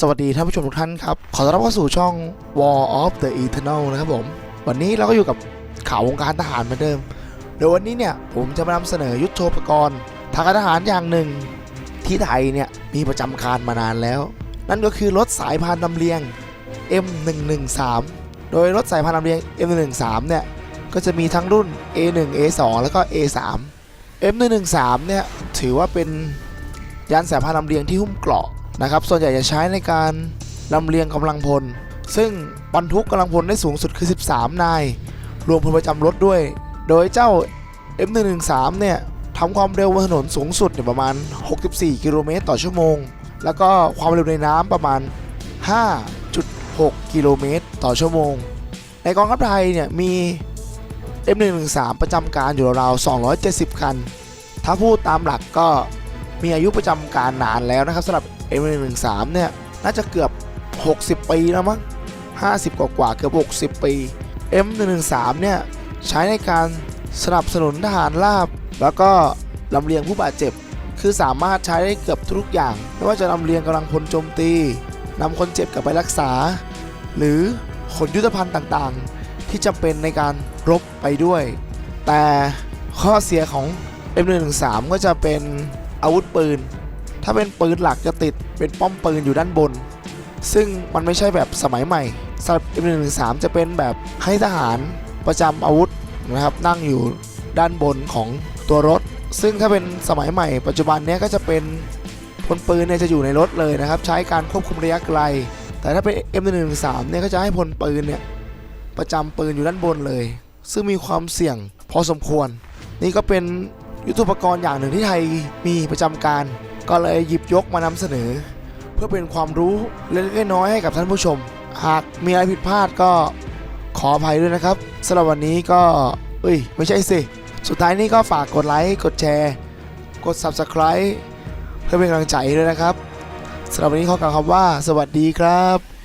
สวัสดีท่านผู้ชมทุกท่านครับ ขอต้อนรับเข้าสู่ช่อง War of the Eternal นะครับผม วันนี้เราก็อยู่กับข่าววงการทหารเหมือนเดิม โดยวันนี้เนี่ยผมจะมานำเสนอยุทโธปกรณ์ทางการทหารอย่างหนึ่ง ที่ไทยเนี่ยมีประจำการมานานแล้ว นั่นก็คือรถสายพานลำเลียง M113 โดยรถสายพานลำเลียง M113 เนี่ยก็จะมีทั้งรุ่น A1 A2 แล้วก็ A3 M113 เนี่ยถือว่าเป็นยานสายพานลำเลียงที่หุ้มเกราะ นะครับ ส่วนใหญ่จะใช้ในการลำเลียงกำลังพล ซึ่งบรรทุกกำลังพลได้สูงสุดคือ 13 นาย รวมพลประจำรถด้วย โดยเจ้า M113 เนี่ยทำความเร็วบนถนนสูงสุดเนี่ยประมาณ 64 กิโลเมตรต่อชั่วโมง แล้วก็ความเร็วในน้ำประมาณ 5.6 กิโลเมตรต่อชั่วโมง ในกองทัพไทยเนี่ยมี M113 ประจำการอยู่ราวๆ270 คัน ถ้าพูดตามหลักก็มีอายุประจำการนานแล้วนะครับสำหรับ M113 เนี่ยน่าจะเกือบ 60 ปีแล้วมั้ง50 กว่ากว่าเกือบ 60 ปี M113 เนี่ยใช้ในการสนับสนุนทหารราบ แล้วก็ลำเลียงผู้บาดเจ็บ คือสามารถใช้ได้เกือบทุกอย่าง ไม่ว่าจะลำเลียงกำลังพลโจมตีนำคนเจ็บกลับไปรักษา หรือขนยุทธภัณฑ์ต่างๆ ที่จำเป็นในการรบไปด้วย แต่ข้อเสียของ M113 ก็จะเป็นอาวุธปืน ถ้าเป็นปืนหลักจะติดเป็นป้อมปืนอยู่ด้านบน ซึ่งมันไม่ใช่แบบสมัยใหม่สำหรับ M113 จะเป็นแบบให้ทหารประจำอาวุธนะครับนั่งอยู่ด้านบนของตัวรถ ซึ่งถ้าเป็นสมัยใหม่ ปัจจุบันนี้ก็จะเป็นพลปืนเนี่ยจะอยู่ในรถเลยนะครับ ใช้การควบคุมระยะไกล แต่ถ้าเป็น M113 เนี่ยก็จะให้พลปืนเนี่ยประจำปืนอยู่ด้านบนเลย ซึ่งมีความเสี่ยงพอสมควร นี่ก็เป็นยุทโธปกรณ์อย่างหนึ่งที่ไทยมีประจำการ ก็เลยหยิบยกมานำเสนอ เพื่อเป็นความรู้เล็กๆน้อยๆให้กับท่านผู้ชม หากมีอะไรผิดพลาดก็ขออภัยด้วยนะครับสำหรับวันนี้ก็เอ้ยไม่ใช่สิสุดท้ายนี้ก็ฝากกดไลค์กดแชร์ กด Subscribe เพื่อเป็นกำลังใจด้วยนะครับสำหรับวันนี้ขอกล่าวคำว่า สวัสดีครับ